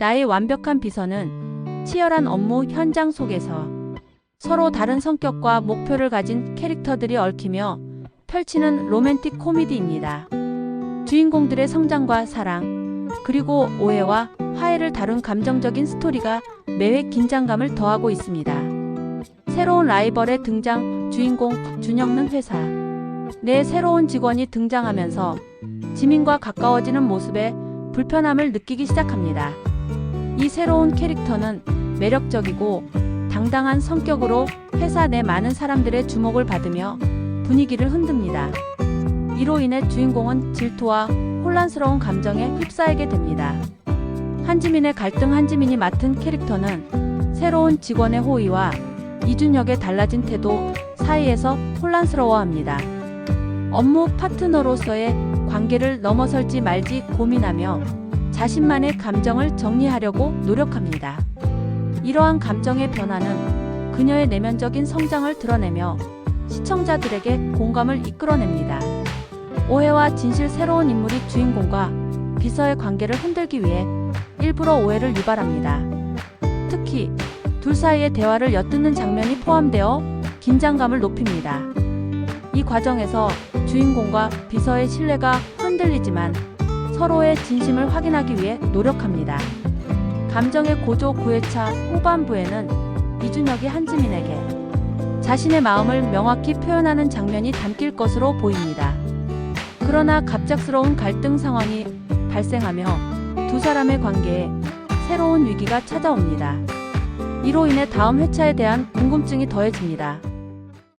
나의 완벽한 비서는 치열한 업무 현장 속에서 서로 다른 성격과 목표를 가진 캐릭터들이 얽히며 펼치는 로맨틱 코미디입니다. 주인공들의 성장과 사랑, 그리고 오해와 화해를 다룬 감정적인 스토리가 매회 긴장감을 더하고 있습니다. 새로운 라이벌의 등장, 주인공 준영는 회사. 내 새로운 직원이 등장하면서 지민과 가까워지는 모습에 불편함을 느끼기 시작합니다. 이 새로운 캐릭터는 매력적이고 당당한 성격으로 회사 내 많은 사람들의 주목을 받으며 분위기를 흔듭니다. 이로 인해 주인공은 질투와 혼란스러운 감정에 휩싸이게 됩니다. 한지민의 갈등 한지민이 맡은 캐릭터는 새로운 직원의 호의와 이준혁의 달라진 태도 사이에서 혼란스러워합니다. 업무 파트너로서의 관계를 넘어설지 말지 고민하며 자신만의 감정을 정리하려고 노력합니다. 이러한 감정의 변화는 그녀의 내면적인 성장을 드러내며 시청자들에게 공감을 이끌어냅니다. 오해와 진실 새로운 인물이 주인공과 비서의 관계를 흔들기 위해 일부러 오해를 유발합니다. 특히 둘 사이의 대화를 엿듣는 장면이 포함되어 긴장감을 높입니다. 이 과정에서 주인공과 비서의 신뢰가 흔들리지만 서로의 진심을 확인하기 위해 노력합니다. 감정의 고조 9회차 후반부에는 이준혁이 한지민에게 자신의 마음을 명확히 표현하는 장면이 담길 것으로 보입니다. 그러나 갑작스러운 갈등 상황이 발생하며 두 사람의 관계에 새로운 위기가 찾아옵니다. 이로 인해 다음 회차에 대한 궁금증이 더해집니다.